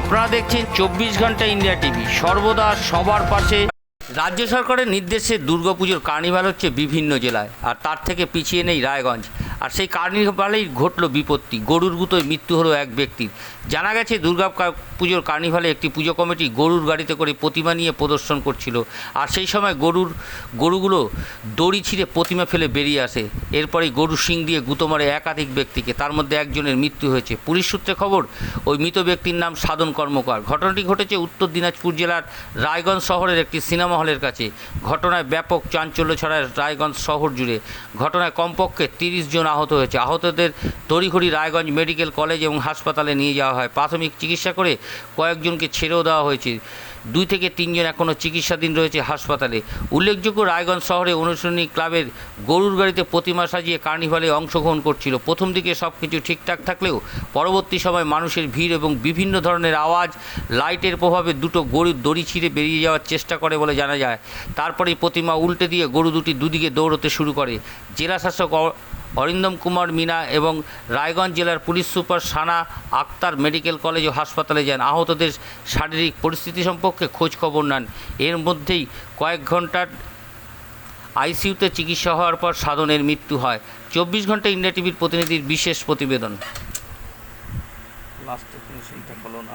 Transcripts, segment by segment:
আপনারা দেখছেন চব্বিশ ঘণ্টা ইন্ডিয়া টিভি। সর্বদা সবার পাশে। রাজ্য সরকারের নির্দেশে দুর্গাপুজোর কার্নিভাল হচ্ছে বিভিন্ন জেলায়। আর তার থেকে পিছিয়ে নেই রায়গঞ্জ। আর সেই কার্নিভালেই ঘটল বিপত্তি। গরুর গুঁতোয় মৃত্যু হলো এক ব্যক্তির। জানা গেছে দুর্গা পুজোর কার্নিভালে একটি পুজো কমিটি গরুর গাড়িতে করে প্রতিমা নিয়ে প্রদর্শন করছিল। আর সেই সময় গরুর, গরুগুলো দড়ি ছিঁড়ে প্রতিমা ফেলে বেরিয়ে আসে। এরপরেই গরু শিং দিয়ে গুঁতো মারে একাধিক ব্যক্তিকে। তার মধ্যে একজনের মৃত্যু হয়েছে। পুলিশ সূত্রে খবর, ওই মৃত ব্যক্তির নাম সাধন কর্মকার। ঘটনাটি ঘটেছে উত্তর দিনাজপুর জেলার রায়গঞ্জ শহরের একটি সিনেমা হলের কাছে। ঘটনায় ব্যাপক চাঞ্চল্য ছড়ায় রায়গঞ্জ শহর জুড়ে। ঘটনায় কমপক্ষে তিরিশ জন আহত হয়েছে। আহতদের তড়িঘড়ি রায়গঞ্জ মেডিকেল কলেজ এবং হাসপাতালে নিয়ে যাওয়া হয়। প্রাথমিক চিকিৎসা করে কয়েকজনকে ছেড়েও দেওয়া হয়েছে। দুই থেকে তিনজন এখনও চিকিৎসাধীন রয়েছে হাসপাতালে। উল্লেখযোগ্য রায়গঞ্জ শহরে অনুশীলনী ক্লাবের গরুর গাড়িতে প্রতিমা সাজিয়ে কার্নিভালে অংশগ্রহণ করছিল। প্রথম দিকে সব কিছু ঠিকঠাক থাকলেও পরবর্তী সময় মানুষের ভিড় এবং বিভিন্ন ধরনের আওয়াজ, লাইটের প্রভাবে দুটো গরুর দড়ি ছিঁড়ে বেরিয়ে যাওয়ার চেষ্টা করে বলে জানা যায়। তারপরেই প্রতিমা উল্টে দিয়ে গরু দুটি দুদিকে দৌড়তে শুরু করে। জেলা শাসক অ- অরিন্দম কুমার মিনা এবং রায়গঞ্জ জেলার police super Sana Akhtar medical college ও হাসপাতালে যান। আহতদের শারীরিক পরিস্থিতি সম্পর্কে খোঁজ খবর নেন। এর মধ্যেই কয়েক ঘণ্টার আইসিইউতে চিকিৎসা হওয়ার পর সাধনের মৃত্যু হয়। চব্বিশ ঘণ্টা ইন্ডিয়া টিভির প্রতিনিধির বিশেষ প্রতিবেদন। লাস্টে না।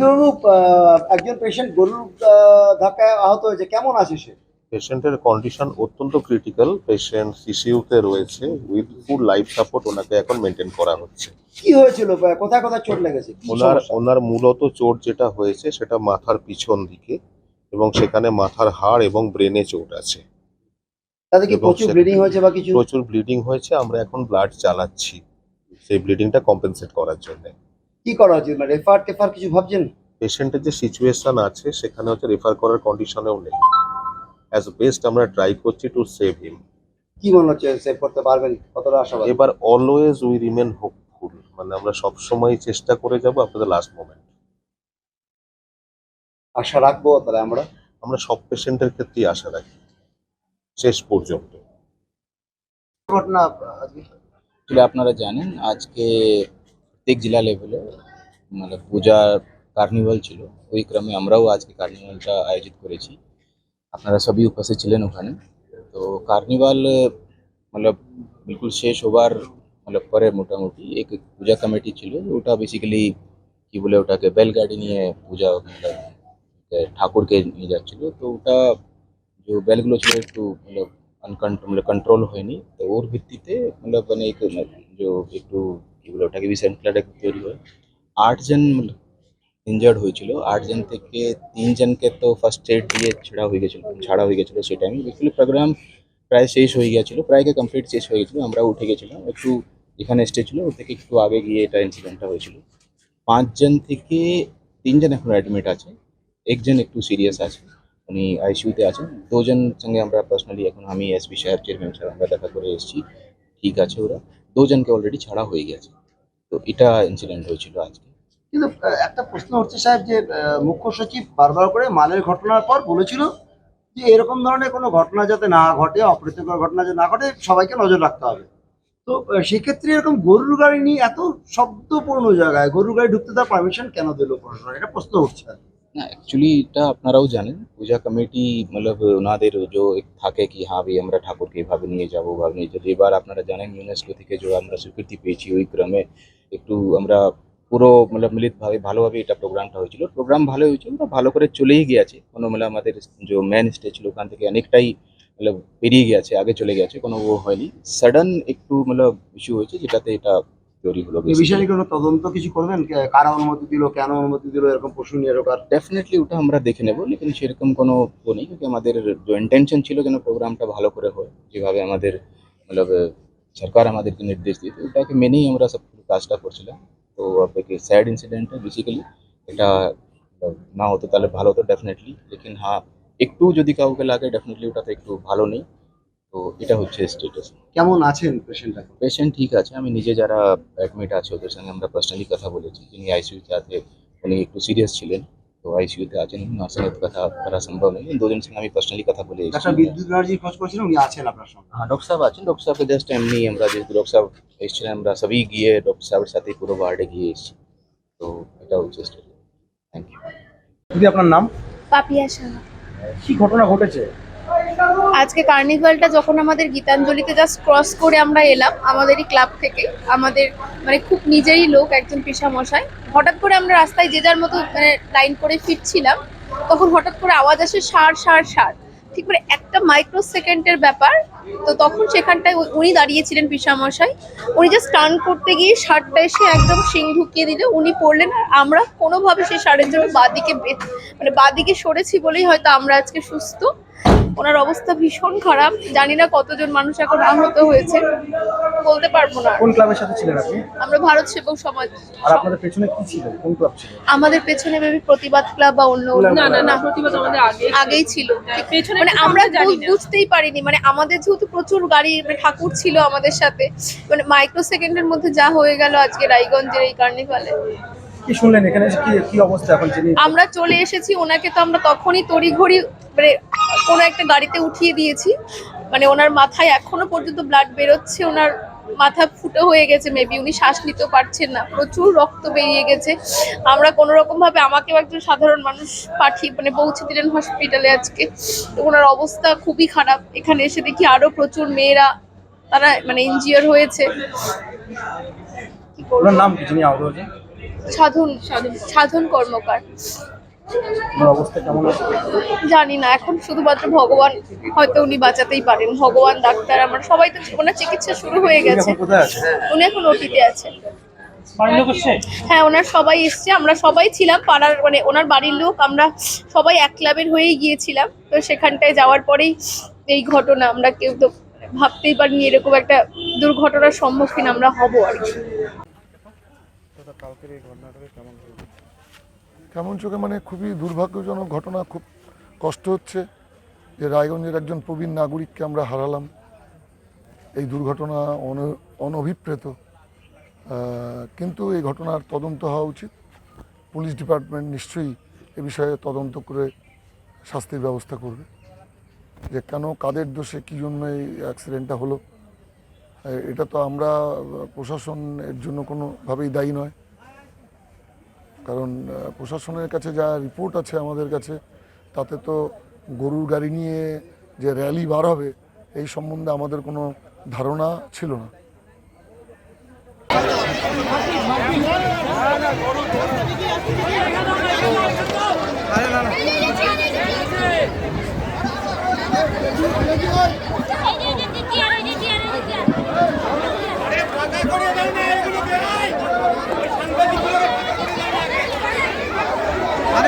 আহ, একজন পেশেন্ট গরুর ধাক্কায় আহত হয়েছে কেমন আছে সে? পেশেন্টের কন্ডিশন অত্যন্ত ক্রিটিক্যাল পেশেন্ট সিসিইউতে রয়েছে উইথ ফুল লাইফ সাপোর্ট ওনাকে এখন মেনটেন করা হচ্ছে। কি হয়েছিল? কোথায় কোথায় চোট লেগেছে? ওনার ওনার মূলত চোট যেটা হয়েছে সেটা মাথার পিছন দিকে এবং সেখানে মাথার হাড় এবং ব্রেনে চোট আছে। তাতে কি প্রচুর ব্লিডিং হয়েছে বা কিছু? প্রচুর ব্লিডিং হয়েছে আমরা এখন ব্লাড চালাচ্ছি। সেই ব্লিডিংটা কম্পেনসেট করার জন্য। কি করা উচিত? মানে রেফার টেফার কিছু ভাবছেন? পেশেন্টের যে সিচুয়েশন আছে সেখানে হচ্ছে রেফার করার কন্ডিশনেও নেই। অ্যাজ বেস্ট আমরা ট্রাই করছি টু সেভ হিম কি মনে হচ্ছে সেভ করতে পারবেন? কতটা আশাবাদ? এবার অলওয়েজ উই রিমেন হোপফুল মানে আমরা সব সময় চেষ্টা করে যাব আপনাদের লাস্ট মোমেন্ট আশা রাখব তাহলে আমরা? আমরা সব পেশেন্টের ক্ষেত্রেই আশা রাখি। শেষ পর্যন্ত। ঘটনা আজকে? আপনারা জানেন আজকে প্রত্যেক জেলা লেভেলে মানে পূজা কার্নিভাল ছিল, ওই ক্রমে আমরাও আজকে কার্নিভালটা আয়োজিত করেছি। আপনারা সবই উপস্থিত ছিলেন ওখানে। তো কার্নিভাল মানে বিলকুল শেষ হবার মানে পরে মোটামুটি এক পূজা কমিটি ছিল, ওটা বেসিক্যালি কি বলে ওটাকে বেলগাড়ি নিয়ে পূজা ঠাকুরকে নিয়ে যাচ্ছিল। তো ওটা যে বেলগুলো ছিল একটু মানে আনকন্ট্রোল মানে কন্ট্রোল হয়নি, তো ওর ভিত্তিতে মানে মানে যে একটু বলে ওটাকে রিসেন্ট ফ্লাড তৈরি হয়। আটজন ইনজার্ড হয়েছিল। আটজন থেকে তিনজনকে তো ফার্স্ট এড দিয়ে ছেড়া হয়ে গেছিল ছাড়া হয়ে গেছিল সেই টাইমে বেসিক্যালি প্রোগ্রাম প্রায় শেষ হয়ে গেছিল প্রায় কমপ্লিট শেষ হয়ে গেছিল আমরা উঠে গেছিলাম, একটু যেখানে স্টে ছিল, ওর থেকে একটু আগে গিয়ে এটা ইনসিডেন্টটা হয়েছিল। পাঁচজন থেকে তিনজন এখন অ্যাডমিট আছে, একজন একটু সিরিয়াস আছে, উনি আইসিইউতে আছেন। দুজন সঙ্গে আমরা পার্সোনালি এখন আমি এসপি সাহেব চেয়ারম্যান সাহেব, আমরা দেখা করে এসেছি। ঠিক আছে ওরা। দুজনকে অলরেডি ছাড়া হয়ে গেছে তো এটা ইনসিডেন্ট হয়েছিল আজকে। কিন্তু একটা প্রশ্ন হচ্ছে সাহেব যে মুখ্য সচিব বারবার করে মালের ঘটনার পর বলেছিল যে এরকম ধরনের কোনো ঘটনা যাতে না ঘটে অপ্রীতিকর ঘটনা যাতে না ঘটে সবাইকে নজর রাখতে হবে। তো সেক্ষেত্রে এরকম গরুর গাড়ি নিয়ে এত শব্দপূর্ণ জায়গায় গরুর গাড়ি ঢুকতে তার পারমিশন কেন দিল প্রশাসন? এটা প্রশ্ন উঠছে না অ্যাকচুয়ালি এটা আপনারাও জানেন পূজা কমিটি মতলব ওনাদের যে থাকে কি হ্যাঁ ভাই আমরা ঠাকুরকে এভাবে নিয়ে যাব ওভাবে নিয়ে যাব। এবার আপনারা জানেন ইউনেস্কো থেকে যে আমরা স্বীকৃতি পেয়েছি ওই ক্রমে একটু আমরা পুরো মতলব মিলিতভাবে ভালোভাবে এটা প্রোগ্রামটা হয়েছিল। প্রোগ্রাম ভালো হয়েছিল ওটা ভালো করে চলেই গিয়েছে। কোনো মানে আমাদের যে মেন স্টেজ ছিল ওখান থেকে অনেকটাই মতলব পেরিয়ে গেছে আগে চলে গেছে কোনো ও হয়নি। সাডেন একটু মতলব ইস্যু হয়েছে যেটাতে এটা তৈরি হলো এই বিষয়ে কোনো তদন্ত কিছু করবেন? কে- কারা অনুমতি দিল কেন অনুমতি দিল এরকম পশু নিয়ে ঢোকার ডেফিনেটলি ওটা আমরা দেখে নেব লেকিন সেরকম কোনো ও নেই কিন্তু আমাদের যে ইন্টেনশন ছিল যেন প্রোগ্রামটা ভালো করে হয় যেভাবে আমাদের মতলব সরকার আমাদেরকে নির্দেশ দিত ওটাকে মেনেই আমরা সব কাজটা করছিলাম। তো আপনাকে স্যাড ইনসিডেন্ট বেসিক্যালি এটা না হতো তাহলে ভালো হতো ডেফিনেটলি লেকিন হ্যাঁ একটু যদি কাউকে লাগে ডেফিনেটলি ওটাতে একটু ভালো নেই। তো এটা হচ্ছে স্টেটাস কেমন আছেন পেশেন্ট এখন? পেশেন্ট ঠিক আছে। আমি নিজে যারা অ্যাডমিট আছে ওদের সঙ্গে আমরা পার্সোনালি কথা বলেছি। যিনি আইসিইউতে আছে উনি একটু সিরিয়াস ছিলেন। আইসিইউতে আছেন ওনার সঙ্গে কথা করা সম্ভব নেই দুজন সঙ্গে আমি পার্সোনালি কথা বলে এসেছি। ডাক্তার বিদ্যুৎ ব্যানার্জি খোঁজ করছিলেন উনি আছেন আপনার সঙ্গে। হ্যাঁ ডক্টর সাহেব আছেন। ডক্টর সাহেবকে জাস্ট এমনি আমরা যেহেতু ডক্টর সাহেব এসেছিলেন আমরা সবই গিয়ে ডক্টর সাহেবের সাথে পুরো ওয়ার্ডে গিয়ে এসেছি। তো এটা হচ্ছে থ্যাংক ইউ দিদি আপনার নাম? পাপিয়া সাহা। কি ঘটনা ঘটেছে? আজকে কার্নিভালটা যখন আমাদের গীতাঞ্জলিতে জাস্ট ক্রস করে আমরা এলাম, আমাদেরই ক্লাব থেকে, আমাদের মানে খুব নিজেরই লোক একজন পেশা মশাই হঠাৎ করে আমরা রাস্তায় যে যার মতো মানে লাইন করে ফিরছিলাম, তখন হঠাৎ করে আওয়াজ আসে, সার সার সার। ঠিক করে একটা মাইক্রো সেকেন্ডের ব্যাপার, তো তখন সেখানটায় উনি দাঁড়িয়েছিলেন পিসামশাই উনি জাস্ট টার্ন করতে গিয়ে শার্টটা এসে একদম শিং ঢুকিয়ে দিলে। উনি পড়লেন আর আমরা কোনোভাবে সেই শার্টের জন্য বাদিকে মানে বাদিকে সরেছি বলেই হয়তো আমরা আজকে সুস্থ। ওনার অবস্থা ভীষণ খারাপ। জানি না কতজন মানুষ এখন আহত হয়েছে। বলতে পারব না। কোন ক্লাবের সাথে ছিলেন আপনি? আমরা ভারত সেবক সমাজ আর আপনাদের পেছনে কি ছিল? কোন ক্লাব ছিল? আমাদের পেছনে বেবি প্রতিবাদ ক্লাব বা অন্য না, না, না, প্রতিবাদ আমাদের আগে আগেই ছিল। পেছনে মানে আমরা জানি। বুঝতেই পারিনি। মানে আমাদের যেহেতু প্রচুর গাড়ি মানে ঠাকুর ছিল আমাদের সাথে। মানে মাইক্রো সেকেন্ডের মধ্যে যা হয়ে গেল আজকে রায়গঞ্জের এই কার্নিভালে কি শুনলেন এখানে? কি কি অবস্থা এখন আমরা চলে এসেছি। ওনাকে তো আমরা তখনই তড়িঘড়ি মানে কোনো একটা গাড়িতে উঠিয়ে দিয়েছি। মানে ওনার মাথায় এখনও পর্যন্ত ব্লাড বেরোচ্ছে ওনার মাথা ফুটো হয়ে গেছে মেবি উনি শ্বাস নিতেও পারছেন না প্রচুর রক্ত বেরিয়ে গেছে। আমরা কোনো রকম ভাবে আমাকেও একজন সাধারণ মানুষ পাঠিয়ে মানে পৌঁছে দিলেন হসপিটালে আজকে। তো ওনার অবস্থা খুবই খারাপ। এখানে এসে দেখি আরও প্রচুর মেয়েরা তারা মানে ইনজিওর হয়েছে। নাম হয়েছে সাধন সাধন কর্মকার। অবস্থা কেমন আছে? জানি না এখন শুধুমাত্র ভগবান হয়তো উনি বাঁচাতেই পারেন। ভগবান ডাক্তার আমার সবাই তো ওনার চিকিৎসা শুরু হয়ে গেছে এখন কোথায় আছে? উনি এখন ওটিতে আছেন হ্যাঁ ওনার সবাই এসছে আমরা সবাই ছিলাম পাড়ার মানে ওনার বাড়ির লোক আমরা সবাই এক ক্লাবের হয়েই গিয়েছিলাম। তো সেখানটায় যাওয়ার পরেই এই ঘটনা আমরা কেউ তো ভাবতেই পারিনি এরকম একটা দুর্ঘটনার সম্মুখীন আমরা হব আর কি। কেমন চোখে মানে খুবই দুর্ভাগ্যজনক ঘটনা খুব কষ্ট হচ্ছে যে রায়গঞ্জের একজন প্রবীণ নাগরিককে আমরা হারালাম। এই দুর্ঘটনা অন- অনভিপ্রেত। কিন্তু এই ঘটনার তদন্ত হওয়া উচিত। পুলিশ ডিপার্টমেন্ট নিশ্চয়ই এ বিষয়ে তদন্ত করে শাস্তির ব্যবস্থা করবে। যে কেন কাদের দোষে কী জন্য এই অ্যাক্সিডেন্টটা হলো? এটা তো আমরা আহ, প্রশাসন এর জন্য কোনোভাবেই দায়ী নয়। কারণ প্রশাসনের কাছে যা রিপোর্ট আছে আমাদের কাছে, তাতে তো গরুর গাড়ি নিয়ে যে র্যালি বার হবে, এই সম্বন্ধে আমাদের কোনো ধারণা ছিল না। আগে পরে নাও না অক্সিজেন দাও আগে